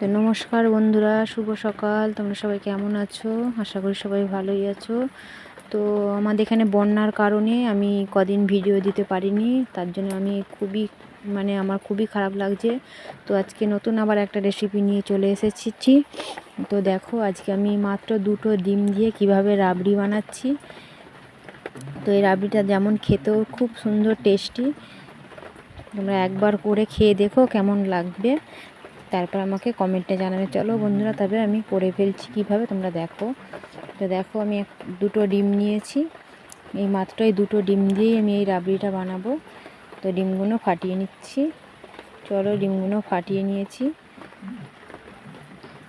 তো নমস্কার বন্ধুরা, শুভ সকাল। তোমরা সবাই কেমন আছো? আশা করি সবাই ভালোই আছো। তো আমাদের এখানে বন্যার কারণে আমি কদিন ভিডিও দিতে পারিনি, তার জন্য আমি খুবই মানে আমার খুবই খারাপ লাগছে। তো আজকে নতুন আবার একটা রেসিপি নিয়ে চলে এসেছি। তো দেখো, আজকে আমি মাত্র দুটো ডিম দিয়ে কীভাবে রাবড়ি বানাচ্ছি। তো এই রাবড়িটা যেমন খেতেও খুব সুন্দর টেস্টি তোমরা একবার করে খেয়ে দেখো কেমন লাগবে। তারপর আমাকে কমেন্টে জানাবে, চলো বন্ধুরা, তবে আমি করে ফেলছি, কীভাবে তোমরা দেখো? তো দেখো, আমি এক, দুটো ডিম নিয়েছি। এই মাত্র এই দুটো ডিম দিয়েই আমি এই রাবড়িটা বানাবো। তো ডিমগুলো ফাটিয়ে নিচ্ছি। চলো ডিমগুলো ফাটিয়ে নিয়েছি।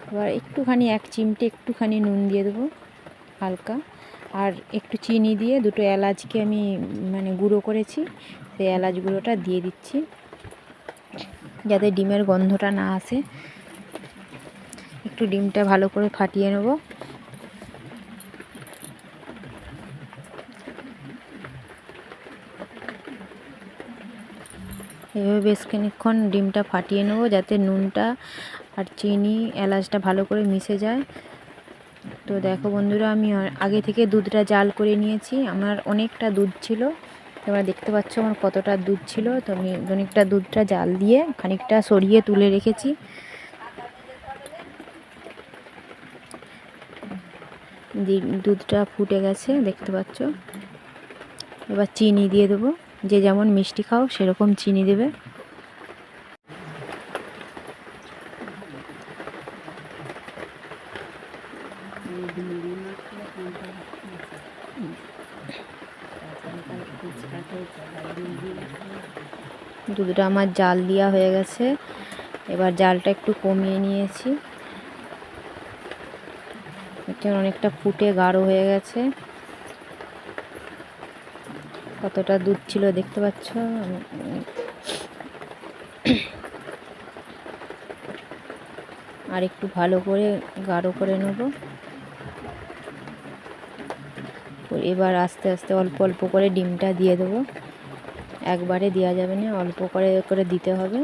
এবার একটুখানি, এক চিমটে একটুখানি নুন দিয়ে দেবো, হালকা। আর একটু চিনি দিয়ে দুটো এলাচকে আমি মানে গুঁড়ো করেছি। সেই এলাচ গুঁড়োটা দিয়ে দিচ্ছি। যাতে ডিমের গন্ধটা না আসে। একটু ডিমটা ভালো করে ফাটিয়ে নেব। এভাবে বেশ খানিক্ষণ ডিমটা ফাটিয়ে নেব যাতে নুনটা আর চিনি, এলাচটা ভালো করে মিশে যায়। তো দেখো বন্ধুরা, আমি আগে থেকে দুধটা জাল করে নিয়েছি। আমার অনেকটা দুধ ছিল। তোমরা দেখতে পাচ্ছ আমার কতটা দুধ ছিল। তো আমি অনেকটা দুধটা জাল দিয়ে খানিকটা সরিয়ে তুলে রেখেছি। দুধটা ফুটে গেছে, দেখতে পাচ্ছ? এবার চিনি দিয়ে দেবো। যে যেমন মিষ্টি খাও, সেরকম চিনি দেবে। দুধটা আমার জাল দেওয়া হয়ে গেছে। এবার জালটা একটু কমিয়ে নিয়েছি। অনেকটা ফুটে গাঢ় হয়ে গেছে। কতটা দুধ ছিল দেখতে পাচ্ছ? আর একটু ভালো করে গাঢ় করে নেব। এবার আস্তে আস্তে অল্প অল্প করে ডিমটা দিয়ে দেবো। একবারে দেওয়া যাবে না, অল্প করে করে দিতে হবে।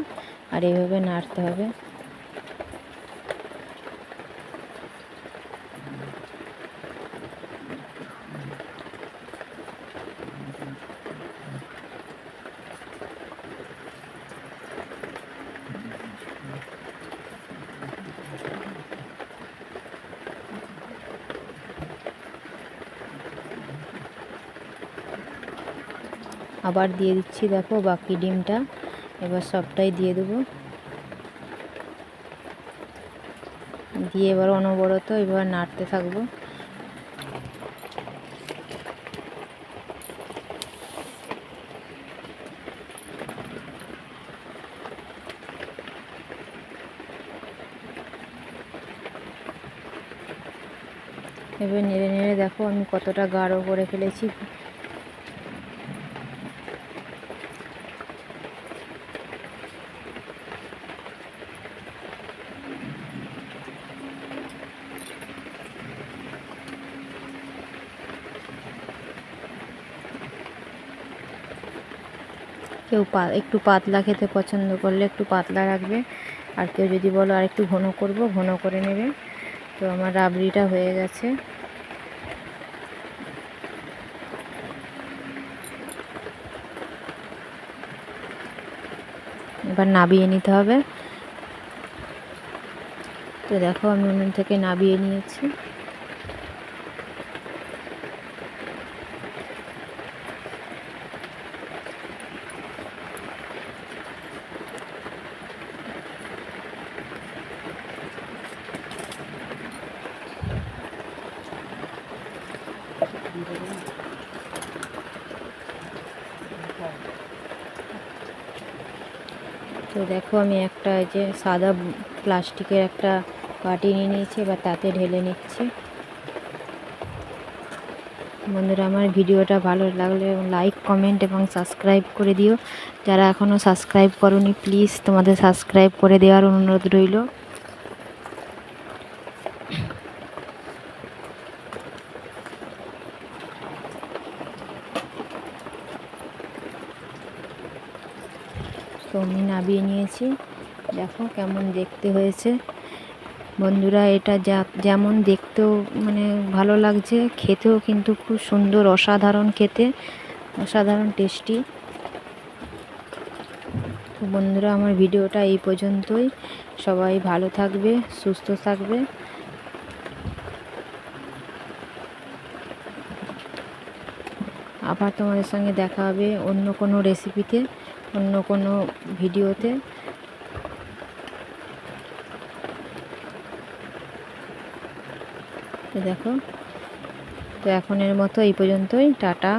আর এইভাবে নাড়তে হবে। আবার দিয়ে দিচ্ছি, দেখো বাকি ডিমটা। এবার সবটাই দিয়ে দেবো। দিয়ে এবার অনবরত এবার নাড়তে থাকব। এবার নেড়ে নেড়ে দেখো আমি কতটা গাঢ় করে ফেলেছি। কেউ একটু পাতলা খেতে পছন্দ করলে একটু পাতলা রাখবে। আর কেউ যদি বলো আর একটু ঘন করব, ঘন করে নেবে। তো আমার রাবড়িটা হয়ে গেছে। এবার নাবিয়ে নিতে হবে। তো দেখো আমি উনুন থেকে নাবিয়ে নিয়েছি। তো দেখো আমি একটা যে সাদা প্লাস্টিকের একটা বাটি নিয়ে নিয়েছি বা তাতে ঢেলে নিচ্ছি। বন্ধুরা, আমার ভিডিওটা ভালো লাগলে লাইক কমেন্ট এবং সাবস্ক্রাইব করে দিও। যারা এখনও সাবস্ক্রাইব করনি প্লিজ তোমাদের সাবস্ক্রাইব করে দেওয়ার অনুরোধ রইল। তো আমি নাবিয়ে নিয়েছি। দেখো কেমন দেখতে হয়েছে। বন্ধুরা, এটা যা, যেমন দেখতেও মানে ভালো লাগছে, খেতেও কিন্তু খুব সুন্দর, অসাধারণ খেতে, অসাধারণ টেস্টি। তো বন্ধুরা, আমার ভিডিওটা এই পর্যন্তই। সবাই ভালো থাকবে, সুস্থ থাকবে। আবার তোমাদের সঙ্গে দেখা হবে অন্য কোনো রেসিপিতে অন্য কোনো ভিডিওতে। দেখো তো এখনের মতো এই পর্যন্তই টাটা।